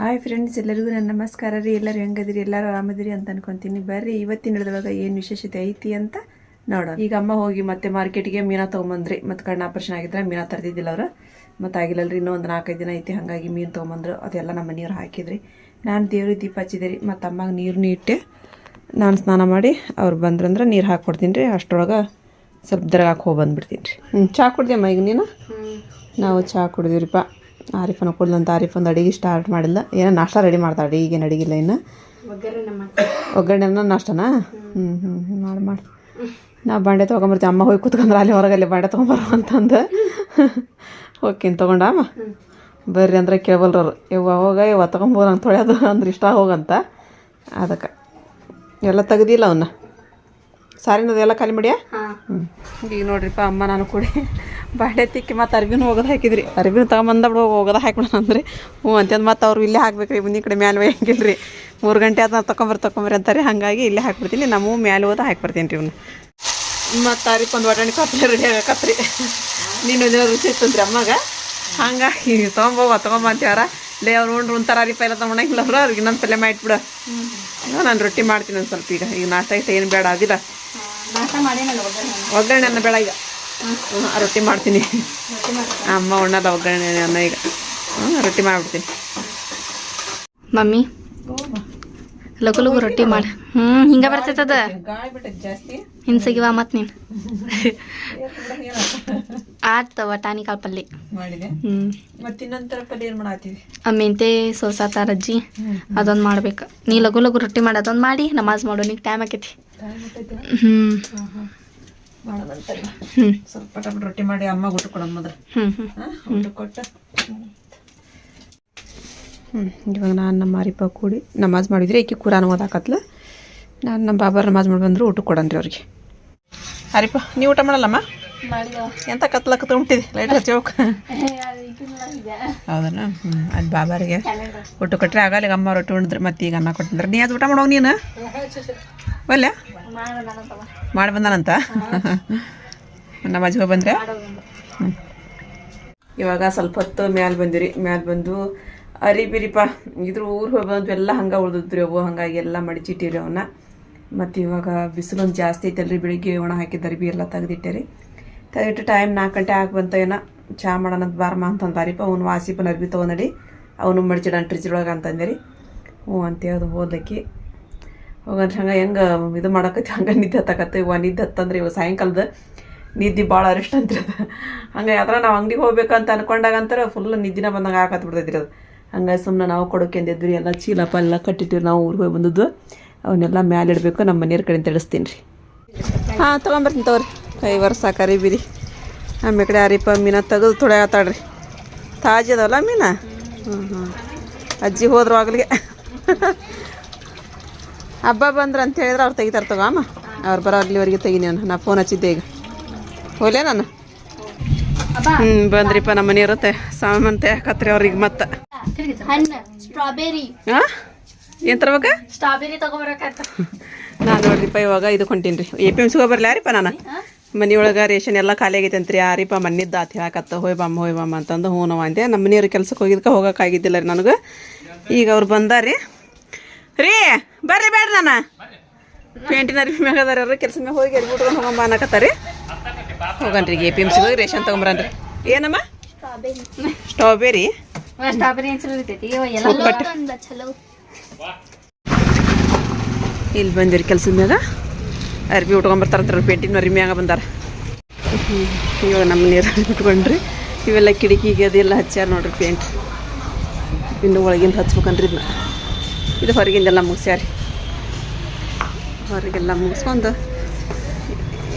Hi friends ಎಲ್ಲರಿಗೂ ನನ್ನ ನಮಸ್ಕಾರ ರೀ. ಎಲ್ಲರೂ ಹೆಂಗದಿರಿ ಎಲ್ಲರೂ ಆರಾಮದಿರಿ ಅಂತ ಅನ್ಕೊಂತೀನಿ. ಬರ್ರಿ ಇವತ್ತಿನ ಹಿಡಿದೊಳಗ ಏನು ವಿಶೇಷತೆ ಐತಿ ಅಂತ ನೋಡೋಣ. ಈಗ ಅಮ್ಮ ಹೋಗಿ ಮತ್ತೆ ಮಾರ್ಕೆಟ್ಗೆ ಮೀನಾ ತೊಗೊಂಬಂದ್ರಿ. ಮತ್ತೆ ಕಣ್ಣು ಆಪರೇಷನ್ ಆಗಿದ್ರೆ ಮೀನಾ ತರ್ದಿದ್ದಿಲ್ಲ ಅವರು. ಮತ್ತೆ ಆಗಿಲ್ಲಲ್ರಿ ಇನ್ನೂ ಒಂದು ನಾಲ್ಕೈದು ದಿನ ಐತಿ. ಹಾಗಾಗಿ ಮೀನು ತೊಗೊಂಬಂದ್ರು. ಅದೆಲ್ಲ ನಮ್ಮ ನೀರು ಹಾಕಿದ್ರಿ. ನಾನು ದೇವ್ರಿಗೆ ದೀಪ ಹಚ್ಚಿದೆ ರೀ. ಮತ್ತು ಅಮ್ಮಗೆ ನೀರು ಇಟ್ಟೆ ನಾನು ಸ್ನಾನ ಮಾಡಿ ಅವ್ರು ಬಂದ್ರಂದ್ರೆ ನೀರು ಹಾಕ್ಕೊಡ್ತೀನಿ ರೀ. ಅಷ್ಟರೊಳಗೆ ಸ್ವಲ್ಪ ದರಗಾಕ್ ಹೋಗಿ ಬಂದ್ಬಿಡ್ತೀನಿ ರೀ. ಹ್ಞೂ ಚಾ ಕುಡ್ದೆಮ್ಮ ಈಗ ನೀನು? ನಾವು ಚಹಾ ಕುಡಿದಿರಿಪ್ಪ ಆರಿಫನ ಕುಡ್ದಂತ ಆರಿಫ್ ಒಂದು ಅಡಿಗೆ ಸ್ಟಾರ್ಟ್ ಮಾಡಿಲ್ಲ ಏನೋ ನಾಷ್ಟ ರೆಡಿ ಮಾಡ್ತಾಳೆ ಈಗೇನು ಅಡಿಗಿಲ್ಲ ಇನ್ನು. ಒಗ್ಗರಣೆನ ನಾಷ್ಟನಾ? ಹ್ಞೂ ಹ್ಞೂ ಹ್ಞೂ ಮಾಡಿ ಮಾಡಿ. ನಾ ಬಾಂಡೆ ತೊಗೊಂಬರ್ತೀವಿ. ಅಮ್ಮ ಹೋಗಿ ಕೂತ್ಕೊಂಡ್ರೆ ಅಲ್ಲಿ ಹೊರಗಲ್ಲಿ ಬಾಂಡೆ ತೊಗೊಂಬರೋ ಅಂತಂದು. ಹೋಗ್ತೀನಿ ತೊಗೊಂಡ ಅಮ್ಮ ಬರ್ರಿ ಅಂದ್ರೆ ಕೇಳಬಲ್ರವ್ರು ಇವ ಹೋಗ ಇವ ತೊಗೊಂಬೋದು ನಂಗೆ ತೊಳೆಯೋದು ಅಂದ್ರೆ ಇಷ್ಟ ಹೋಗಂತ. ಅದಕ್ಕೆ. ಎಲ್ಲ ತೆಗ್ದಿಲ್ಲ ಅವನ್ನ ಸಾರಿನದು ಎಲ್ಲ ಖಾಲಿ ಮಾಡ್ಯಾ? ಹ್ಞೂ ಈಗ ನೋಡ್ರಿಪ್ಪ ಅಮ್ಮ ನಾನು ಕೂಡಿ. ಬಾಳೆ ತಿಕ್ಕಿ ಮತ್ತು ಅರ್ಬಿನೂ ಹೋಗೋದು ಹಾಕಿದ್ರಿ. ಅರ್ಬಿನ ತಗೊಂಬಂದಬಿಡು ಹೋಗೋದು ಹೋಗೋದ ಹಾಕ್ಬಿಡೋಣ ಅಂದ್ರೆ. ಹ್ಞೂ ಅಂತಂದು ಮತ್ತು ಅವ್ರು ಇಲ್ಲೇ ಹಾಕ್ಬೇಕು ರೀ ಮುಂದಿನ ಕಡೆ ಮ್ಯಾಲೆ ಒಯ್ಯಂಗಿಲ್ಲ ರೀ ಮೂರು ಗಂಟೆ ಆದ ತೊಗೊಂಬರ್ ತೊಗೊಂಬರ್ರಿ ಅಂತಾರೆ. ಹಾಗಾಗಿ ಇಲ್ಲೇ ಹಾಕ್ಬಿಡ್ತೀನಿ. ನಮ್ಮ ಮ್ಯಾಲೆ ಹೋದ ಹಾಕ್ಬಿಡ್ತೀನಿ ರೀ ಇವ್ನು. ಮತ್ತು ಅವ್ರಿಗೆ ಒಂದು ಒಡಾಣಿ ಕಾಪಿ ರೆಡಿ ಆಗಕತ್ರಿ. ನೀನು ರುಚಿ ಇತ್ತಂದ್ರಿ ಅಮ್ಮಗೆ. ಹಂಗಾಗಿ ತೊಗೊಂಬೋವ ತೊಗೊಂಬ ಅಂತೀವಾರ ಲೇ ಅವ್ರು ಉಂಡ್ರು ಒಂಥರ ಅರಿಪ ಎಲ್ಲ ತೊಗೊಂಡಂಗಿಲ್ಲ ಅವ್ರು. ಅವ್ರಿಗೆ ಇನ್ನೊಂದು ಪಲ್ಯ ಮಾಡಿಟ್ಬಿಡು ನಾನು ರೊಟ್ಟಿ ಮಾಡ್ತೀನಿ ಒಂದು ಸ್ವಲ್ಪ ಈಗ. ಈಗ ನಾಷ್ಟ ಐತೆ ಏನು ಬೇಡ ಅದಿಲ್ಲ ಒಗ್ಗರಣೆ? ಅನ್ನ ಬೇಡ ಈಗ. ರೊಟ್ಟಿ ಮಾಡ್ತೀನಿ. ಅಮ್ಮ ಉಣ್ಣಲ್ಲ ಒಗ್ಗರಣೆ ಅನ್ನ ಈಗ. ಹ್ಞೂ ರೊಟ್ಟಿ ಮಾಡಿಬಿಡ್ತೀನಿ. ಮಮ್ಮಿ ಲಘು ಲಗು ರೊಟ್ಟಿ ಮಾಡಿ. ಹ್ಞೂ ಹಿಂಗೆ ಬರ್ತೈತದ ಹಿಂಸಗಿವ ಮತ್ ನೀನು. ಆತ ಟಾನಿ ಕಾಳು ಹ್ಞೂ ಮತ್ತೆ ಪಲ್ಯ ಆ ಮೆಂತೆ ಸೋಸಾತಾರ ಅಜ್ಜಿ ಅದೊಂದು ಮಾಡ್ಬೇಕು. ನೀ ಲಘು ಲಗು ರೊಟ್ಟಿ ಮಾಡಿ ಅದೊಂದು ಮಾಡಿ ನಮಾಜ್ ಮಾಡೋ ನೀನು ಟೈಮ್ ಆಕೈತಿ? ಹ್ಞೂ ಸ್ವಲ್ಪ ಪಟಾಪಟ ರೊಟ್ಟಿ ಮಾಡಿ ಅಮ್ಮ ಊಟ ಕೊಡಮ್ಮ ಮೊದಲು ಹ್ಞೂ ಹ್ಞೂ ಊಟ ಕೊಟ್ಟು ಹ್ಞೂ ಇವಾಗ ನಾನು ನಮ್ಮ ಮಾರಿಪ್ಪ ಕೂಡಿ ನಮಾಜ್ ಮಾಡಿದ್ರೆ ಈಕೆ ಕುರಾನ್ ಓದಾಕತ್ಲ. ನಾನು ನಮ್ಮ ಬಾಬಾ ನಮಾಜ್ ಮಾಡಿ ಬಂದ್ರು ಊಟ ಕೊಡನ್ರಿ ಅವ್ರಿಗೆ. ಹರಿಪ್ಪ ನೀವು ಊಟ ಮಾಡಲ್ಲಮ್ಮ? ಎಂತ ಕತ್ಲಕ್ಕ ತುಂಬಿದೆ ಲೈಟ್ ಹಚ್ಚಿ ಹೋಗ್. ಹೌದನ? ಹ್ಞೂ ಅದು ಬಾಬಾರಿಗೆ. ಊಟ ಕೊಟ್ಟರೆ ಆಗಲ್ಲ ಅಮ್ಮ ರೊಟ್ಟಿ ಉಣಿದ್ರೆ ಮತ್ತೆ ಈಗ ಅನ್ನ ಕೊಟ್ಟಿದ್ರೆ ನೀ ಅದು ಊಟ ಮಾಡೋ ನೀನು? ಒಲ್ಲ? ಮಾಡಿ ಬಂದಾನಂತ ನಮ್ಮ ಅಜ್ಜ ಬಂದ್ರೆ? ಇವಾಗ ಸ್ವಲ್ಪ ಹೊತ್ತು ಮ್ಯಾಲ ಬಂದಿರಿ, ಮ್ಯಾಲ ಬಂದು ಅರಿ ಬಿರಿಪ, ಇದ್ರ ಊರು ಹೋಗಿ ಬಂದು ಎಲ್ಲ ಹಂಗೆ ಉಳ್ದಿದ್ರಿ ಅವು ಹಂಗಾಗಿ ಎಲ್ಲ ಮಡಿಚಿಟ್ಟಿರಿ ಅವನ್ನ ಮತ್ತು ಇವಾಗ ಬಿಸಿಲೊಂದು ಜಾಸ್ತಿ ಐತಲ್ರಿ, ಬೆಳಿಗ್ಗೆ ಒಣ ಹಾಕಿದ್ದ ಅರ್ಬಿ ಎಲ್ಲ ತೆಗ್ದಿಟ್ಟೆ ತೆಗೆದಿಟ್ಟು ಟೈಮ್ ನಾಲ್ಕು ಗಂಟೆ ಆಗಿ ಬಂತ, ಏನೋ ಚಾ ಮಾಡೋಣ ಅಂತ ಬಾರಮ್ಮ ಅಂತಂದಾರಿಪ್ಪ ಅವ್ನು ವಾಸಿಪನ ಅರ್ಬಿ ತೊಗೊಂಡಡಿ ಅವನು ಮಡಿಚಿಡ ಫ್ರಿಜ್ ಒಳಗೆ ಅಂತಂದಿರಿ. ಹ್ಞೂ ಅಂತೇಳಿ ಹೋದಕ್ಕೆ ಹೋಗಂದ್ರೆ ಹಂಗೆ ಹೆಂಗೆ ಇದು ಮಾಡಕತ್ತಿ, ಹಂಗೆ ನಿದ್ದೆ ಹತ್ತಕತ್ತೆ. ಇವ ನಿದ್ದೆ ಹತ್ತಂದ್ರೆ ಇವ ಸಾಯಂಕಾಲದ ನಿದ್ದೆ ಭಾಳ ಅರಿಷ್ಟ ಅಂತ ಹಂಗೆ ಯಾವ್ದಾರ ನಾವು ಅಂಗಡಿಗೆ ಹೋಗ್ಬೇಕಂತ ಅನ್ಕೊಂಡಾಗ ಫುಲ್ ನಿದ್ದಿನ ಬಂದಂಗೆ ಹಾಕತ್ ಬಿಡ್ತೈತಿ ಅದು. ಹಂಗಾಗಿ ಸುಮ್ಮನೆ ನಾವು ಕೊಡೋಕೆಂದಿದ್ವಿ ಎಲ್ಲ ಚೀಲಪ್ಪ ಎಲ್ಲ ಕಟ್ಟಿಟ್ಟಿವಿ ನಾವು ಊರಿಗೆ ಹೋಗಿ ಬಂದದ್ದು. ಅವನ್ನೆಲ್ಲ ಮ್ಯಾಲೆ ಇಡಬೇಕು ನಮ್ಮ ಮನೆಯವ್ರ ಕಡೆ ತಿಳಿಸ್ತೀನಿ ರೀ ಹಾಂ, ತೊಗೊಂಬರ್ತೀನಿ ತಗೋರಿ. ಕೈ ವರ್ಷ ಕರಿಬಿರಿ ಆಮೇಲೆ ಕಡೆ ಅರಿಪ ಮೀನ ತೆಗೆದು ತೊಳೆ ಆತಾಡ್ರಿ ತಾಜಿ ಅದಾವಲ್ಲ ಮೀನ? ಹ್ಞೂ ಹ್ಞೂ ಅಜ್ಜಿ ಹೋದ್ರು ಆಗ್ಲಿಗೆ. ಹಬ್ಬ ಬಂದ್ರೆ ಅಂತ ಹೇಳಿದ್ರೆ ಅವ್ರು ತೆಗಿತಾರೆ ತಗೋ ಅಮ್ಮ. ಅವ್ರು ಬರೋ ಅಲ್ಲಿವರೆಗೆ ತೆಗಿನಿ ನಾನು ನಾ ಫೋನ್ ಹಚ್ಚಿದ್ದೆ ಈಗ. ಹೋಗ್ಲೇ ನಾನು? ಹ್ಮ್ ಬಂದ್ರಿಪ್ಪ ನಮ್ಮ ಮನೆ ಇರುತ್ತೆ ಸಾಮಂತೆ ಹಾಕತ್ರಿ ಅವ್ರಿಗೆ ಮತ್ತೆ. ಸ್ಟ್ರಾಬೆರಿ ಹಾಂ ಏನು ತರ್ಬೇಕ? ಸ್ಟ್ರಾಬೆರಿ ತಗೋಬರಕಾಯ್ತು. ನಾನು ನೋಡ್ರಿಪ್ಪ ಇವಾಗ ಇದು ಹೊಂಟೀನಿ ರೀ ಎ ಪಿ ಎಂ ಸಿಗೋ ಬರ್ಲಿ ಯಾರಿಪ್ಪ ನಾನು ಮನೆಯೊಳಗೆ ರೇಷನ್ ಎಲ್ಲ ಖಾಲಿ ಆಗೈತೆ ಅಂತ್ರಿ. ಯಾರಿಪ್ಪ ಮನ್ನಿದ್ದ ಆತ ಹೇಳಕತ್ತ ಹೋಯ್ ಬಮ್ಮ ಹೋಯ್ ಬಾಮ್ಮ ಅಂತಂದು ಹ್ಞೂ ನಾವು ಅಂದೆ. ನಮ್ಮ ಮನೆಯವ್ರ ಕೆಲ್ಸಕ್ಕೆ ಹೋಗಿದ್ಕೆ ಹೋಗೋಕ್ಕಾಗಿದ್ದಿಲ್ಲ ರೀ ನನಗೆ. ಈಗ ಅವ್ರು ಬಂದಾರಿ. ರೀ, ಬರ್ರಿ ಬೇಡ ನಾನು. ಪೇಂಟಿನ ಅರ್ಬಿ ಮ್ಯಾಗ ಅದಾರ ಅವ್ರು ಕೆಲಸ ಮ್ಯಾಗ ಹೋಗಿ ಅರ್ಬಿ ಉಟ್ಕೊಂಡು ಹೋಗಂಬ ಅನ್ನಕತ್ತಾರಿ ಹೋಗನ್ರಿ ಎ ಪಿ ಎಂ ಸಿಗೋಗಿ ರೇಷನ್ ತೊಗೊಂಬರನ್ರಿ ಏನಮ್ಮ? ಸ್ಟ್ರಾಬೆರಿ. ಇಲ್ಲಿ ಬಂದಿರಿ ಕೆಲ್ಸದ ಮ್ಯಾಗ. ಅರ್ಬಿ ಉಟ್ಕೊಂಬರ್ತಾರಂತ ಪೇಂಟಿನ ಅರ್ಬಿ ಮ್ಯಾಗ ಬಂದಾರ. ಇವಾಗ ನಮ್ಮ ನೀರು ಉಟ್ಕೊಂಡ್ರಿ ಇವೆಲ್ಲ ಕಿಡಕಿಗೆ ಅದೆಲ್ಲ ಹಚ್ಚಾರ ನೋಡ್ರಿ ಪೇಂಟ್. ಇನ್ನು ಒಳಗಿಂದ ಹಚ್ಬೇಕನ್ರಿ ಇದನ್ನ ಇದು ಹೊರಗಿಂದೆಲ್ಲ ಮುಗಿಸ್ಯಾರಿ. ಹೊರಗೆಲ್ಲ ಮುಗಿಸ್ಕೊಂಡು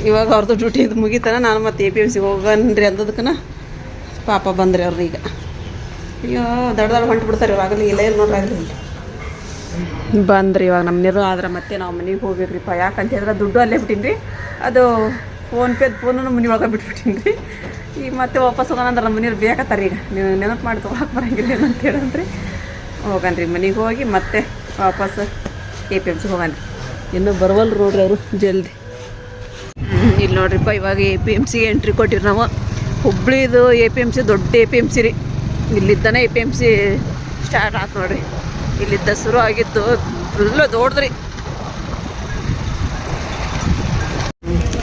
ಇವಾಗ ಅವ್ರದ್ದು ಡ್ಯೂಟಿ ಇದು ಮುಗಿತಾನ, ನಾನು ಮತ್ತೆ ಎ ಪಿ ಎಂ ಸಿಗೆ ಹೋಗನ್ರಿ ಅಂದದಕ್ಕನ ಪಾಪ ಬಂದ್ರಿ ಅವ್ರು ಈಗ. ಅಯ್ಯೋ, ದಡ ದಡ ಹೊಂಟು ಬಿಡ್ತಾರೆ ಇವಾಗಲೇ ಇಲ್ಲ ಇಲ್ಲ ನೋಡ್ರಿ ಬಂದ್ರಿ ಇವಾಗ ನಮ್ಮ ನೀರು ಆದ್ರೆ ಮತ್ತೆ ನಾವು ಮನೆಗೆ ಹೋಗ್ಬೇಕ್ರಿಪ್ಪ. ಯಾಕಂತ ಹೇಳಿದ್ರೆ ದುಡ್ಡು ಅಲ್ಲೇ ಬಿಟ್ಟಿನಿ ಅದು ಫೋನ್ಪೇ ಫೋನನ್ನು ಮನೆ ಒಳಗೆ ಬಿಟ್ಬಿಟ್ಟಿನಿ ರೀ ಈಗ ಮತ್ತೆ ವಾಪಸ್ ಹೋಗೋಣ ಅಂದ್ರೆ ನಮ್ಮ ಮನೆಯವ್ರು ಬೇಕತ್ತಾರೆ ಈಗ. ನೀವು ನೆನಪು ಮಾಡಿ ತೊಗೊಳಕ್ಕೆ ಬರಂಗಿಲ್ಲ ಅಂತ ಹೇಳಂದ್ರಿ ಹೋಗನ್ರಿ ಮನೆಗೆ ಹೋಗಿ ಮತ್ತೆ ವಾಪಸ್ ಎ ಪಿ ಎಂ ಸಿಗೆ ಹೋಗನ್ರಿ ಇನ್ನೂ ಬರವಲ್ ರೋಡ್ರಿ ಅವರು ಜಲ್ದಿ. ಇಲ್ಲಿ ನೋಡ್ರಿಪ್ಪ ಇವಾಗ ಎ ಪಿ ಎಂ ಸಿಗೆ ಎಂಟ್ರಿ ಕೊಟ್ಟಿರಿ ನಾವು. ಹುಬ್ಳಿದು ಎ ಪಿ ಎಂ ಸಿ ದೊಡ್ಡ ಎ ಪಿ ಎಂ ಸಿ ರೀ. ಇಲ್ಲಿದ್ದಾನೆ A P M C start ಆಯ್ತು ನೋಡ್ರಿ. ಇಲ್ಲಿದ್ದ ಶುರು ಆಗಿತ್ತು ಫುಲ್ಲು ದೊಡ್ದ್ರಿ.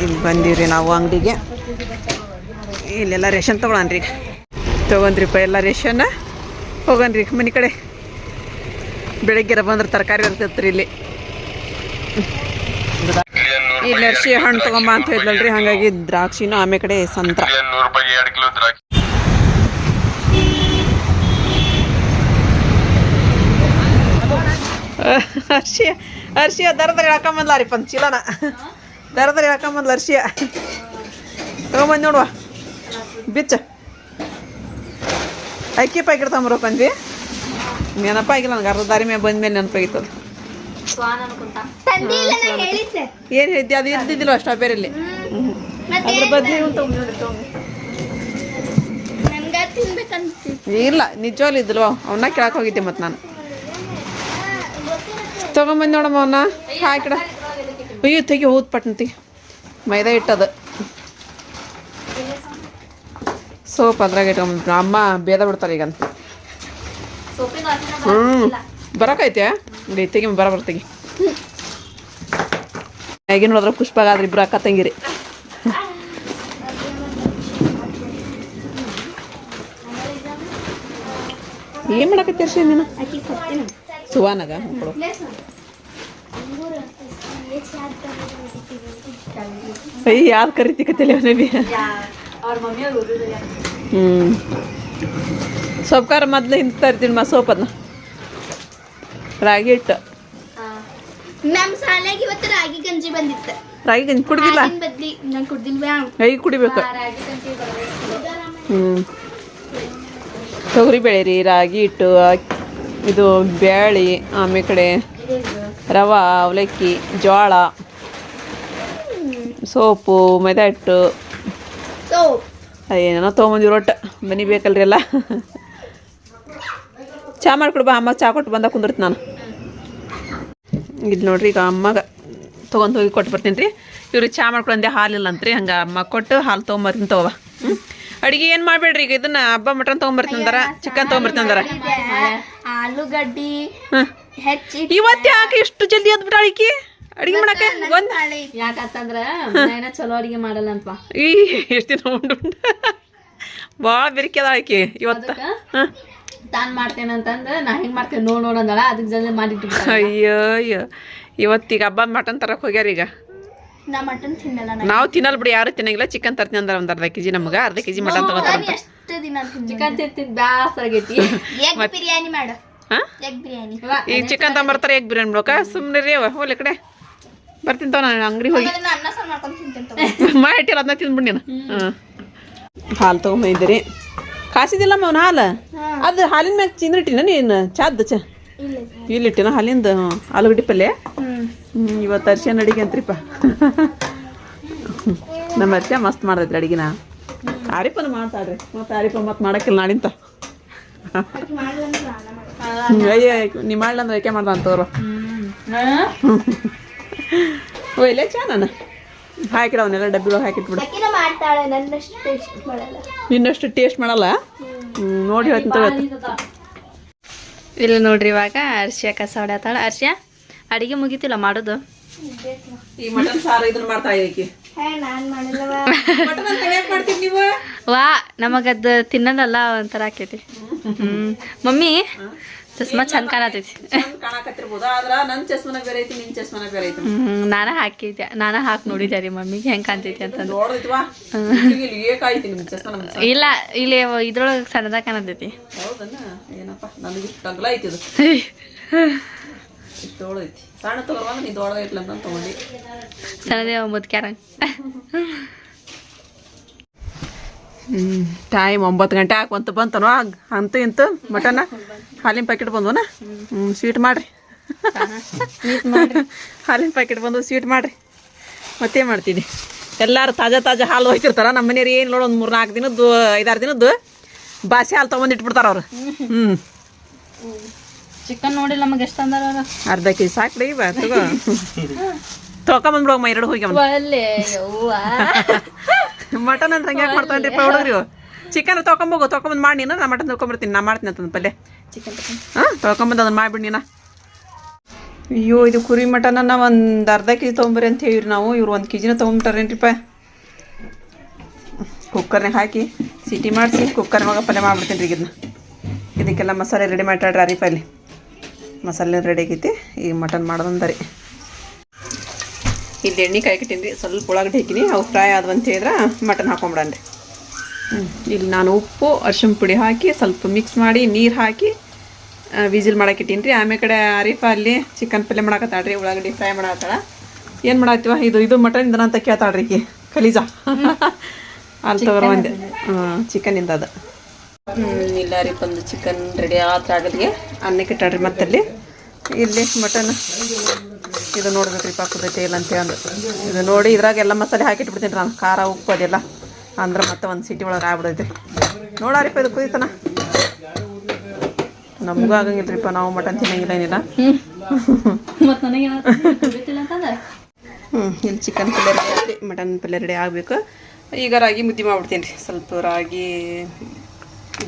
ಇಲ್ಲಿ ಬಂದೀವ್ರಿ ನಾವು ಅಂಗಡಿಗೆ. ಇಲ್ಲೆಲ್ಲ ರೇಷನ್ ತೊಗೊಳನ್ರಿ ತೊಗೊಂಡ್ರಿಪ್ಪ ಎಲ್ಲ ರೇಷನ್. ಹೋಗನ್ರಿ ಮನೆ ಕಡೆ. ಬೆಳಗ್ಗೆ ಬಂದ್ರೆ ತರಕಾರಿ ಇರ್ತೈತ್ರಿ ಇಲ್ಲಿ. ಇಲ್ಲಿ ಅರ್ಶಿ ಹಣ್ಣು ತಗೊಂಬ ಅಂತ ಹೇಳಿದ್ನಲ್ರಿ, ಹಾಗಾಗಿ ದ್ರಾಕ್ಷಿನೂ ಆಮೇಲೆ ಕಡೆ ಸಂತ್ರ. ಅರ್ಶಿಯ ಅರ್ಶಿಯ ದರ ಹಾಕೊಂಬಂದ್ಲ ರೀ ಪಂದ್ ಚೀಲನ. ದರ ದರ ಹಾಕೊಂಬಂದ್ಲ ಅರ್ಶಿಯ ತಗೊಂಬಂದು ನೋಡುವ. ಬಿಚ್ಚ. ಅಕ್ಕಿ ಪ್ಯಾಕೆಟ್ ನೆನಪ ಆಗಿಲ್ಲ ನನಗೆ ಅರ್ಧ ದಾರಿ ಮೇಲೆ ಬಂದ್ಮೇಲೆ ನೆನಪಾಗಿತ್ತು ಏನು ಹೇಳ್ತಿ ಅದು ಇದ್ದಿದ್ದಿಲ್ಲ ಸ್ಟ್ರಾಬೆರಿಲಿ ಅದ್ರ ಬದ್ಲಿ ಇಲ್ಲ ನಿಜವಾಗ್ಲೂ ಇದ್ದಿಲ್ವ? ಅವನ್ನ ಕೇಳಕ್ ಹೋಗಿದ್ದೆ ಮತ್ತೆ ನಾನು. ತಗೊಂಬಂದು ನೋಡಮ್ಮ ಅವನ್ನ ಹಾಕಿಡ ಅಯ್ಯೋ ತೆಗಿ ಹೋದ್ ಪಟ್ನತಿ ಮೈದಾ ಇಟ್ಟದ ಸೋಪ್ ಅದ್ರಾಗ ಇಟ್ಕೊಂಬ ಅಮ್ಮ ಬೇದ ಬಿಡ್ತಾರೆ ಈಗ ಹ್ಞೂ ಬರಕೈತೆ? ಇಲ್ಲಿ ತೆಗಿ ಬರ ಬರ ತೆಗಿ. ಹೇಗೆ ನೋಡಿದ್ರೆ ಪುಷ್ಪಾಗಾದ್ರಿ ಇಬ್ರು ಅಕ್ಕ ತಂಗಿರಿ. ಏನು ಮಾಡಕತ್ತೀರ ಶಿ ನೀನು? ಸುವಾನಾಗ? ಮಕ್ಕಳು ಅಯ್ಯ ಯಾರು ಕರಿತಿಕತ್ತಿಲ್ಲ ನಬಿ ಹ್ಞೂ ಸೊಪ್ಕಾರ ಮೊದ್ಲು ಹಿಂದೆ ತರ್ತೀನಿ ಮಾ ಸೋಪ್ ಅದನ್ನ ರಾಗಿ ಹಿಟ್ಟು. ನಮ್ಮ ಶಾಲೆಗೆ ಇವತ್ತು ರಾಗಿ ಗಂಜಿ ಬಂದಿತ್ತು. ರಾಗಿ ಗಂಜಿ ಕುಡ್ದಿಲ್ಲ? ರಾಗಿನ್ ಬದ್ಲಿ ನಂಗೆ ಕುಡ್ದಿಲ್ವಾ? ಕೈ ಕುಡಿಬೇಕು. ಹ್ಞೂ ತೊಗರಿ ಬೇಳೆ ರೀ ರಾಗಿ ಹಿಟ್ಟು ಇದು ಬ್ಯಾಳಿ ಆಮೇಲೆ ಕಡೆ ರವೆ ಅವಲಕ್ಕಿ ಜೋಳ ಸೋಪು ಮೈದಾ ಹಿಟ್ಟು. ಸೊ ಏನೇನೋ ತೊಗೊಂಬಂದಿವಿ ರೊಟ್ಟ. ಮನೆ ಬೇಕಲ್ರಿ ಎಲ್ಲ? ಚಾ ಮಾಡ್ಕೊಡ್ಬಾ ಅಮ್ಮ ಚಾ ಕೊಟ್ಟು ಬಂದ ಕುಂದಿರ್ತೀನಿ ನಾನು. ಇದು ನೋಡ್ರಿ ಈಗ ಅಮ್ಮಗೆ ತೊಗೊಂಡು ಹೋಗಿ ಕೊಟ್ಟು ಬರ್ತೀನಿ ರೀ. ಇವ್ರಿಗೆ ಚಾ ಮಾಡ್ಕೊಂಡೆ ಹಾಲಿಲ್ಲ ಅಂತ್ರಿ ಹಂಗೆ ಅಮ್ಮ ಕೊಟ್ಟು ಹಾಲು ತೊಗೊಂಬರ್ತೀನಿ ತಗೋವ ಹ್ಞೂ ಅಡುಗೆ ಏನು ಮಾಡಬೇಡ್ರಿ ಈಗ? ಇದನ್ನ ಹಬ್ಬ ಮಟನ್ ತೊಗೊಂಬರ್ತೀನಿ ಅಂದಾರ ಚಿಕನ್ ತೊಗೊಂಬರ್ತೀನಿ ಅಂದಾರ. ಆಲೂಗಡ್ಡಿ ಇವತ್ತು ಯಾಕೆ ಇಷ್ಟು ಜಲ್ದಿ ಎದ್ದು ಅಡಿಗೆ ಅಡಿಗೆ ಮಾಡಕ್ಕೆ ಒಂದು ಯಾಕಂತಂದ್ರ ಚಲೋ ಅಡಿಗೆ ಮಾಡಲ್ಲ ಅಂತ ಈ ಎಷ್ಟು ದಿನ ಉಂಡು. ಭಾಳ ಬೆರಿಕೆ ಅದ ಆಕಿ. ಇವತ್ತು. ತಾನು ಹಾಂ. ತಾನ್ ಮಾಡ್ತೇನೆ ಅಂತಂದ್ರೆ ನಾ ಹೆಂಗೆ ಮಾಡ್ತೇನೆ ನೋಡಿ ನೋಡಂದಳ ಅದಕ್ಕೆ ಜಲ್ದಿ ಮಾಡಿಟ್ಟು ಅಯ್ಯೋ ಅಯ್ಯೋ. ಇವತ್ತೀಗ ಹಬ್ಬ ಮಟನ್ ತರಕ್ಕೆ ಹೋಗ್ಯಾರ ಈಗ. ನಾ ಮಟನ್ ತಿನ್ನಲ್ಲ ನಾನು. ನಾವು ತಿನ್ನಲ್ಲ ಬಿಡಿ ಯಾರು ತಿನ್ನಂಗಿಲ್ಲ. ಚಿಕನ್ ತರ್ತೀನಿ ಅಂದ್ರೆ ಒಂದು ಅರ್ಧ ಕೆ ಜಿ ನಮ್ಗೆ ಅರ್ಧ ಕೆ ಜಿ ಮಟನ್ ತಗೋತಾರಂತ ಎಷ್ಟು ದಿನ ತಿನ್ನ ಚಿಕನ್ ತಿಂತಿದ್ ಬ್ಯಾಸರ ಆಗೈತಿ. ಎಗ್ ಬಿರಿಯಾನಿ ಮಾಡು. ಹಾಂ? ಎಗ್ ಬಿರಿಯಾನಿ. ಈಗ ಚಿಕನ್ ತಗೊಂಬರ್ತಾರೆ ಎಗ್ ಬಿರಿಯಾನಿ ಬಿಡೋಕ ಸುಮ್ಮನೆ ರೀ ಅವ ಹೋಗ್ಲಿ ಕಡೆ. ಬರ್ತೀನಿ ತಗೋ ನಾನು ಅಂಗಡಿ ಹೋಗಿ. ಮಾಡಿ ಅದನ್ನ ತಿಂದ್ಬಿಡಿ ನೀನು. ಹಾಂ. ಹಾಲು ತೊಗೊಂಬಂದಿರಿ ಕಾಸಿದಿಲ್ಲ ಅವ್ನ ಹಾಲು? ಅದು ಹಾಲಿನ ಮ್ಯಾಗ ಚಿಂದ್ರಿಟ್ಟಿನ ನೀನು? ಚಾದ ಚ? ಇಲ್ಲಿಟ್ಟಿನ ಹಾಲಿಂದ ಹ್ಞೂ ಆಲೂಗಡ್ಡೆ ಪಲ್ಯ? ಹ್ಞೂ ಇವತ್ತು ಅರ್ಶನ ಅಡಿಗೆ ಅಂತ್ರಿಪ್ಪ. ನಮ್ಮ ಅರ್ಶ ಮಸ್ತ್ ಮಾಡ್ತೈತ್ರಿ ಅಡಿಗೆನ. ಆರಿಪನ ಮಾಡ್ತಾಳ್ರಿ. ಮತ್ತೆ ಆರಿಪ ಮತ್ತೆ ಮಾಡಕ್ಕಿಲ್ಲ ನಾಳಿಂತ. ಅಯ್ಯೋ ಅಯ್ಯ ನೀ ಮಾಡ್ಲ ಅಂದ್ರೆ ಏಕೆ ಮಾಡ್ದ ಅಂತವ್ರು? ಒಯ್ಲೆ ಚಾ ನಾನು? ಹಾಕಿಡ ಅವನ್ನೆಲ್ಲ ಡಬ್ಬಿ ಒಳಗೆ ಹಾಕಿಟ್ಬಿಡು. ಅಕ್ಕಿನ ಮಾಡ್ತಾಳೆ ನನ್ನಷ್ಟು ಟೇಸ್ಟ್ ಮಾಡಲ್ಲ. ಇನ್ನಷ್ಟು ಟೇಸ್ಟ್ ಮಾಡಲ್ಲ? ನೋಡಿ ಹೇಳ್ತೀನಿ ಇಲ್ಲ ಇಲ್ಲಿ ನೋಡ್ರಿ ಇವಾಗ ಅರ್ಶಿಯ ಕಸ ಹೊಡ್ಯಾತಾಳ. ಅರ್ಶಿಯ ಅಡಿಗೆ ಮುಗಿತಿಲ್ಲ ಮಾಡೋದು? ಈ ಮಟನ್ ಸಾರು ಇದನ್ನ ಮಾಡ್ತಾ ಇದಕ್ಕೆ ಹೇ ನಾನ್ ಮಾಡಲ್ಲವ. ಮಟನ್ ಅಂತ ಯಾಕೆ ನೀವು? ವಾ ನಮಗದ್ ತಿನ್ನಲ್ಲ ಒಂಥರ ಆಕೈತಿ. ಹ್ಮ್. ಮಮ್ಮಿ ಚಸ್ಮಾ ಚಂದ ಕಾಣತೈತಿ. ಕಾಣಕತ್ತಿರ್ಬೋದು. ಆದ್ರ ನನ್ ಚಸ್ಮನ ಬೇರೆ ಐತಿ ನಿನ್ ಚಸ್ಮನ ಬೇರೆ ಐತಿ. ಹ್ಮ್ ನಾನ ಹಾಕಿದ್ದೆ ನಾನ ಹಾಕಿ ನೋಡಿದ್ದೆ ರೀ ಮಮ್ಮಿಗೆ ಹೆಂಗ್ ಕಾಣ್ತೈತಿ ಅಂತ. ನೋಡೈತಿವಾ ಇಲ್ಲಿ ಏಕಾಯ್ತಿ ಇಲ್ಲ ಇಲ್ಲಿ ಇದ್ರೊಳಗೆ ಸಣ್ಣದ ಕಾಣತೈತಿ. ಹೌದನ್ನ ಏನಪ್ಪ ನನಗೆ ಅಗಲ ಐತಿ ಇದು. ದೊಡ್ಡೈತಿ ಸಣ್ಣ ತಗೊಳ್ವಾಗ ನೀ ದೊಡ್ಡದ ಐತ್ಲ ಅಂತ ತಗೊಂಡಿ ಸಣ್ಣದೇ ಮುದ್ಕ್ಯಾರಂಗ ಟೈಮ್ ಒಂಬತ್ತು ಗಂಟೆ ಹಾಕುವಂತ ಬಂತನೋ? ಅಂತ ಇಂತು ಮಟನ್? ಹಾಲಿನ ಪ್ಯಾಕೆಟ್ ಬಂದವನ? ಹ್ಞೂ ಸ್ವೀಟ್ ಮಾಡ್ರಿ. ಹಾಲಿನ ಪ್ಯಾಕೆಟ್ ಬಂದು ಸ್ವೀಟ್ ಮಾಡ್ರಿ. ಮತ್ತೇನು ಮಾಡ್ತೀನಿ ಎಲ್ಲರೂ ತಾಜಾ ತಾಜಾ ಹಾಲು ಹೋಯ್ತಿರ್ತಾರ. ನಮ್ಮ ಮನೆಯವ್ರು ಏನು ನೋಡು ಒಂದು ಮೂರು ನಾಲ್ಕು ದಿನದ್ದು ಐದಾರು ದಿನದ್ದು ಬಾಸಿ ಹಾಲು ತೊಗೊಂಡು ಇಟ್ಬಿಡ್ತಾರ ಅವ್ರು. ಹ್ಞೂ ಚಿಕನ್ ನೋಡಿ ನಮಗೆ ಎಷ್ಟು ಅಂದಾರ ಅರ್ಧ ಕೆ ಜಿ ಸಾಕ್ರಿ ಬಾ ತಗೋ. ತೊಗೊಂಬಂದ್ಬಿಡೋಮ್ಮ ಎರಡು ಹೋಗಿ ಮಟನ್ ಅಂತ ಹಂಗೆ ಮಾಡ್ತಾನ್ರಿ ಹುಡುಗ್ರಿ ಚಿಕನ್ ತೊಗೊಂಬೋಗು ತೊಗೊಂಬಂದು ಮಾಡಿ ನೀನು ನಾ ಮಟನ್ ತೊಗೊಂಬರ್ತೀನಿ ನಾ ಮಾಡ್ತೀನಿ ಅಂತಂದು ಪಲ್ಯ. ಚಿಕನ್ ಹಾಂ ತೊಳ್ಕೊಂಬಂದು ಅದನ್ನು ಮಾಡಿಬಿಡಿ ನೀನಾ. ಅಯ್ಯೋ ಇದು ಕುರಿ ಮಟನನ್ನ ಒಂದು ಅರ್ಧ ಕೆ ಜಿ ತೊಗೊಂಬರಿ ಅಂತ ಹೇಳಿರಿ ನಾವು. ಇವ್ರು ಒಂದು ಕೆ ಜಿನ ತೊಗೊಂಬಿಟ್ಟಾರೇನ್ರಿಪ್ಪ ಕುಕ್ಕರ್ನಾಗ ಹಾಕಿ ಸಿಟಿ ಮಾಡಿಸಿ ಕುಕ್ಕರ್ನಾಗ ಪಲ್ಯ ಮಾಡ್ಬಿಡ್ತೀನಿ ರೀ ಇದನ್ನ ಇದಕ್ಕೆಲ್ಲ ಮಸಾಲೆ ರೆಡಿ ಮಾಡ್ತಾಳ್ರಿ ಅರಿಪಲ್ಲಿ ಮಸಾಲೆ ರೆಡಿ ಆಗೈತಿ ಈಗ ಮಟನ್ ಮಾಡೋದಂದ ರೀ ಇಲ್ಲಿ ಎಣ್ಣೆ ಕಾಯ್ಕಿಟ್ಟೀನಿ ರೀ ಸ್ವಲ್ಪ ಉಳ್ಳಾಗಡ್ಡಿ ಹಾಕಿನಿ. ಅವು ಫ್ರೈ ಆದ್ವು ಅಂತ ಹೇಳಿದ್ರೆ ಮಟನ್ ಹಾಕೊಂಬಿಡನ್ರಿ. ಹ್ಞೂ ಇಲ್ಲಿ ನಾನು ಉಪ್ಪು ಅರ್ಶಿನ ಪುಡಿ ಹಾಕಿ ಸ್ವಲ್ಪ ಮಿಕ್ಸ್ ಮಾಡಿ ನೀರು ಹಾಕಿ ವಿಜಿಲ್ ಮಾಡಾಕಿಟ್ಟೀನಿ ರೀ ಆಮೇಲೆ ಕಡೆ ಅರಿಫ ಅಲ್ಲಿ ಚಿಕನ್ ಪಲ್ಯ ಮಾಡಾಕತ್ತಾಳ್ರಿ. ಉಳ್ಳಾಗಡ್ಡಿ ಫ್ರೈ ಮಾಡಾಕತ್ತಾಳ. ಏನು ಮಾಡಾತ್ತೀವ? ಇದು ಇದು ಮಟನ್ ಇಂದನ ಅಂತ ಕೇಳ್ತಾಳ್ರಿ ಈಕೆ. ಕಲೀಜಾ ಅಲ್ಲಿ ತಗೋರ ಒಂದೆ. ಚಿಕನಿಂದ ಅದು. ಹ್ಞೂ ಇಲ್ಲ ರೀ ಬಂದು ಚಿಕನ್ ರೆಡಿ ಆತ ಆಗಲಿಗೆ ಅನ್ನಕ್ಕೆ ಇಟ್ಟಾಳ್ರಿ ಮತ್ತಲ್ಲಿ. ಇಲ್ಲಿ ಮಟನ್ ಇದು ನೋಡ್ಬೇಕ್ರಿ ಪಾಕದೈತೆ ಇಲ್ಲ ಅಂತ ಅಂದು ಇದು ನೋಡಿ ಇದ್ರಾಗ ಎಲ್ಲ ಮಸಾಲೆ ಹಾಕಿಟ್ಬಿಡ್ತೀನಿ ನಾನು. ಖಾರ ಉಪ್ಪು ಅದೆಲ್ಲ. ಅಂದ್ರೆ ಮತ್ತೆ ಒಂದು ಸಿಟಿ ಒಳಗೆ ಆಗ್ಬಿಡೈತೆ. ನೋಡಾರಿಪ್ಪ ಇದು ಕುದಿತನ? ನಮಗೂ ಆಗಂಗಿಲ್ರಿಪ್ಪ ನಾವು ಮಟನ್ ತಿನ್ನಂಗಿಲ್ಲ ಏನಿಲ್ಲ. ಹ್ಞೂ ಇಲ್ಲಿ ಚಿಕನ್ ಪಲ್ಯ ರೆಡಿ ಆಗಲಿ ಮಟನ್ ಪಲ್ಯ ರೆಡಿ ಆಗಬೇಕು. ಈಗ ರಾಗಿ ಮುದ್ದೆ ಮಾಡ್ಬಿಡ್ತೀನಿ ರೀ. ಸ್ವಲ್ಪ ರಾಗಿ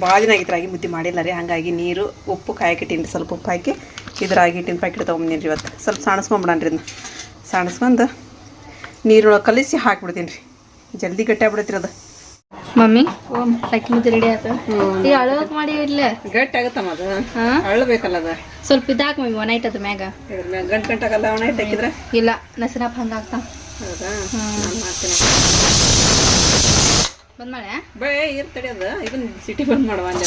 ಭಾಳ ದಿನ ಆಗಿತ್ತು ರಾಗಿ ಮುದ್ದೆ ಮಾಡಿಲ್ಲ ರೀ. ಹಾಗಾಗಿ ನೀರು ಉಪ್ಪು ಕಾಯಕ್ಕಿಟ್ಟೀನಿ ರೀ. ಸ್ವಲ್ಪ ಉಪ್ಪು ಹಾಕಿ ಇದು ರಾಗಿ ಹಿಟ್ಟಿನ ಪ್ಯಾಕೆಟ್ ತೊಗೊಂಬಂದೀನಿ ರೀ ಇವತ್ತು. ಸ್ವಲ್ಪ ಸಾಣಿಸ್ಕೊಂಬಿಡಣ ರೀ ಇದನ್ನ. ಸಾಣಿಸ್ಕೊಂಡು ನೀರೊಳಗೆ ಕಲಿಸಿ ಹಾಕ್ಬಿಡ್ತೀನಿ ರೀ ಜಲ್ದಿ ಗಟ್ಟಿ ಆಗ್ಬಿಡತ್ರಿ ಅದು. ಮಮ್ಮಿ? ಅಕ್ಕಿ ಮುದ್ದೆ ರೆಡಿ ಆಯ್ತು ಈ ಅಳೋಕ್ ಮಾಡಿ ಇಲ್ಲೇ ಗಟ್ಟಿ ಆಗತ್ತಮ್ಮ ಅದು. ಹಾ? ಅಳ್ಳಬೇಕಲ್ಲ ಅದು. ಸ್ವಲ್ಪ ಇದಾಕ ಮಮ್ಮಿ ಒನ್ ಐಟ್ ಅದು ಮ್ಯಾಗ. ಇದ್ರ ಮ್ಯಾಗ ಗಂಟು ಗಂಟಾಗಲ್ಲ ಐಟ್ ಹಾಕಿದ್ರೆ? ಇಲ್ಲ ನಸರಪ್ಪ ಹಂಗೆ ಆಗ್ತಾ ಹೌದಾ? ನಾನು ಮಾಡ್ತೀನಿ. ಬಂದ್ ಮಾಡೆ ಬೇ ಇರ್ತಡಿ ಅದು. ಇದನ್ನ ಸಿಟಿ ಬಂದ್ ಮಾಡುವ ಅಂದೆ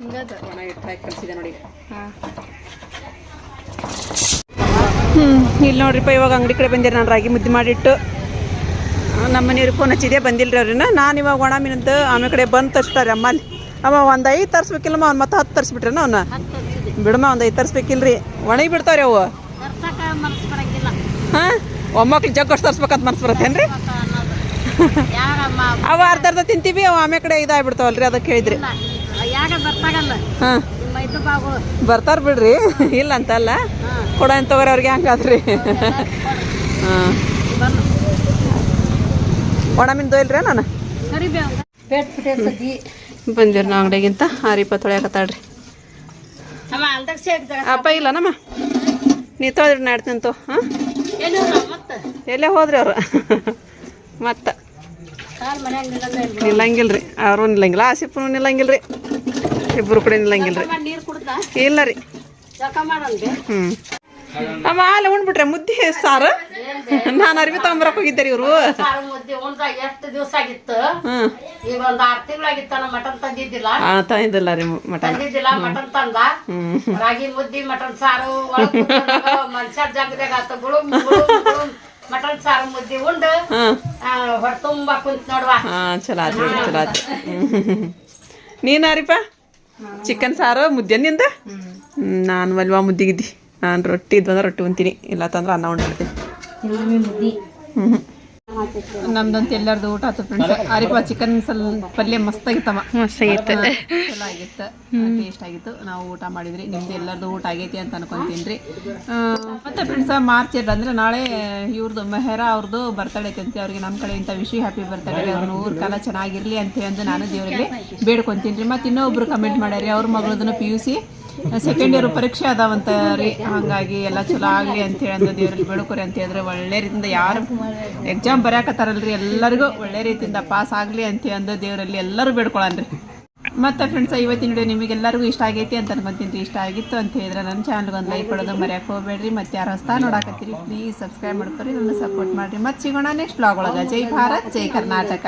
ಹಿಂಗದ? ಒಣ ಹಿಟ್ಟು ಹಾಕಿ ಕಲಿಸಿದೆ ನೋಡಿ. ಹಾಂ. ಹ್ಞೂ ಇಲ್ಲಿ ನೋಡ್ರಿಪ್ಪ ಇವಾಗ ಅಂಗಡಿ ಕಡೆ ಬಂದಿರ ನಾನು ರಾಗಿ ಮುದ್ದೆ ಮಾಡಿಟ್ಟು. ನಮ್ಮ ಮನೆಯವ್ರಿಗೆ ಫೋನ್ ಹಚ್ಚಿದೆ ಬಂದಿಲ್ಲ ರೀ ಅವ್ರನ್ನ. ನಾನು ಇವಾಗ ಒಣ ಮೀನಂತ ಆಮೇಲೆ ಕಡೆ ಬಂದು ತರ್ಸ್ತಾರೆ ಅಮ್ಮಲ್ಲಿ ಅಮ್ಮ ಒಂದು ಐದು ತರಿಸ್ಬೇಕಿಲ್ಲಮ್ಮ ಅವ್ನು ಮತ್ತೆ ಹತ್ತು ತರಿಸ್ಬಿಟ್ರೇನ ಅವನ್ನ ಬಿಡಮ್ಮ ಒಂದು ಐದು ತರಿಸ್ಬೇಕಿಲ್ರಿ. ಒಣಗಿ ಬಿಡ್ತಾವ್ರಿ ಅವು. ಹಾಂ? ಒಮ್ಮಕ್ಳು ಜಗ್ಗಷ್ಟು ತರ್ಸ್ಬೇಕಂತ ಮನ್ಸು ಬರುತ್ತೇನ್ರಿ ಅವ ಅರ್ಧ ಅರ್ಧ ತಿಂತೀವಿ ಅವ ಆಮೇಲೆ ಕಡೆ ಇದಾಗ್ಬಿಡ್ತಾವಲ್ರಿ ಅದಕ್ಕೆ ಹೇಳಿದ್ರಿ. ಬರ್ತಾರ ಬಿಡ್ರಿ. ಇಲ್ಲ ಅಂತಲ್ಲ. ಕೊಡ ತಗೋರಿ ಅವ್ರಿಗೆ ಹಂಗಾದ್ರಿ ಹಾಂ. ಇಲ್ರಿ ನಾನು ಬಂದಿರಿ ನಾ ಅಂಗಡಿಗಿಂತ. ಆರಿಪ ತೊಳೆಯಕತ್ತಾಳ್ರಿ ಅಪ್ಪ ಇಲ್ಲ ನಮ್ಮ? ನೀ ತೊಳೆದ್ರಿ ನಾಡ್ತಂತು ಹಾಂ? ಎಲ್ಲೇ ಹೋದ್ರಿ ಅವ್ರು? ಮತ್ತೆ. ನಿಲ್ಲಂಗಿಲ್ರಿ. ಅವರು ನಿಲ್ಲಂಗಿಲ್ಲ. ಆಸಿಫ್ನು ನಿಲ್ಲಂಗಿಲ್ರಿ. ಇಬ್ಬರು ನಿಲ್ಲಂಗಿಲ್ಲ ರೀ ಇಲ್ಲ ರೀ. ಹ್ಞೂ ಅಮ್ಮ ಅಲ್ಲ ಉಣ್ಬಿಟ್ರೆ ಮುದ್ದೆ ಸಾರು? ನಾನು ಅರ್ವಿ ತಗೊಂಬರಕ್ ಹೋಗಿದ್ದೆ ರೀ ಇವರು. ಎಷ್ಟು ದಿವಸ ಆಗಿತ್ತು? ಈಗ ಒಂದ್ ಆರ್ ತಿಂಗಳಾಗಿತ್ತಲ್ಲ ಮಟನ್ ತಂದಿದ್ದಿಲ್ಲ. ಆ ತಂದಿಲ್ಲ ರೀ ಮಟನ್. ತಂದಿದ್ದಿಲ್ಲ ಮಟನ್ ತಂದ. ರಾಗಿ ಮುದ್ದಿ ಮಟನ್ ಸಾರು ಮನುಷ್ಯ ಜಾಗದಾಗ ಆತ. ಗುಳುಮ್ ಮಟನ್ ಸಾರು ಮುದ್ದಿ ಉಂಡು. ಹಾಂ ಹೊರ ತುಂಬಾ ಕುಂತ ನೋಡ್ವಾ. ಹಾಂ ಚಲೋ ಬಿಡ್ರಿ ಚಲೋ ಆತು. ನೀನು ಅರಿಪ ಚಿಕನ್ ಸಾರು ಮುದ್ದೆ ನಿಂದ? ನಾನು ಮಲ್ವಾ ಮುದ್ದಿಗಿದ್ದಿ. ನಾನು ರೊಟ್ಟಿ ಇದ್ವಂದ್ರೆ ರೊಟ್ಟಿ ಉಂತೀನಿ. ಇಲ್ಲ ತಂದ್ರೆ ಅನ್ನ ಉಣ್ಬಿಡ್ತೀನಿ ಹ್ಞೂ ನಮ್ದಂತ ಎಲ್ಲರದು ಊಟ ಆತು ಫ್ರೆಂಡ್ಸ್ ಅರಿಪ ಚಿಕನ್ ಸಲ್ ಪಲ್ಯ ಮಸ್ತಾಗಿತ್ತಮ್ಮ ಮಸ್ತಾಗಿತ್ತು. ಚಲೋ ಆಗಿತ್ತು ಟೇಸ್ಟ್ ಆಗಿತ್ತು. ನಾವು ಊಟ ಮಾಡಿದ್ರಿ. ನಿಮ್ದು ಎಲ್ಲರದು ಊಟ ಆಗೈತಿ ಅಂತ ಅನ್ಕೊಂತೀನಿ ರೀ ಮತ್ತೆ ಫ್ರೆಂಡ್ಸ್ ಮಾರ್ಚ್ ಎರಡು ಅಂದ್ರೆ ನಾಳೆ ಇವ್ರದ್ದು ಮೆಹರಾ ಅವ್ರದ್ದು ಬರ್ತಡೇ ಐತಿ ಅವ್ರಿಗೆ ನಮ್ಮ ಕಡೆಯಿಂದ ವಿಶ್ ಹ್ಯಾಪಿ ಬರ್ತಡೇ ಅವ್ರ ಊರ ಕಾಲ ಚೆನ್ನಾಗಿರ್ಲಿ ಅಂತ ಹೇಳಿ ನಾನು ದೇವರಿಗೆ ಬೇಡ್ಕೊಂತೀನಿ ರೀ ಮತ್ತೆ ಇನ್ನೊಬ್ರು ಕಮೆಂಟ್ ಮಾಡ್ಯಾರಿ ಅವ್ರ ಮಗಳದನ್ನು P U C second year ಪರೀಕ್ಷೆ ಅದಾವಂತ ರೀ. ಹಾಗಾಗಿ ಎಲ್ಲ ಚಲೋ ಆಗಲಿ ಅಂತ ಹೇಳಿ ಅಂದ ದೇವ್ರಲ್ಲಿ ಬೇಡ್ಕೊರಿ ಅಂತ ಹೇಳಿದ್ರೆ ಒಳ್ಳೆ ರೀತಿಯಿಂದ ಯಾರು ಎಕ್ಸಾಮ್ ಬರ್ಯಾಕತ್ತಾರಲ್ರಿ ಎಲ್ಲರಿಗೂ. ಒಳ್ಳೆ ರೀತಿಯಿಂದ ಪಾಸ್ ಆಗಲಿ ಅಂತ ಅಂದ ದೇವರಲ್ಲಿ ಎಲ್ಲರೂ ಬೇಡ್ಕೊಳನ್ರಿ ಮತ್ತೆ ಫ್ರೆಂಡ್ಸ್ ಇವತ್ತಿನ ವಿಡಿಯೋ ನಿಮಗೆಲ್ಲರಿಗೂ ಇಷ್ಟ ಆಗೈತಿ ಅಂತ ಅನ್ಕೊಂತೀನಿ ಇಷ್ಟ ಆಗಿತ್ತು ಅಂತ ಹೇಳಿದ್ರೆ ನನ್ನ ಚಾನಲ್ಗೆ ಒಂದು ಲೈಕ್ ಕೊಡೋದು ಮರ್ಯಾಕೆ ಹೋಗ್ಬೇಡ್ರಿ. ಮತ್ತೆ ಯಾರು ಹೊಸ ನೋಡಾಕತ್ತೀರಿ ಪ್ಲೀಸ್ ಸಬ್ಸ್ಕ್ರೈಬ್ ಮಾಡ್ಕೊರಿ. ನನ್ನ ಸಪೋರ್ಟ್ ಮಾಡಿರಿ. ಮತ್ತೆ ಸಿಗೋಣ ನೆಕ್ಸ್ಟ್ ಬ್ಲಾಗ್ ಒಳಗೆ. ಜೈ ಭಾರತ್, ಜೈ ಕರ್ನಾಟಕ.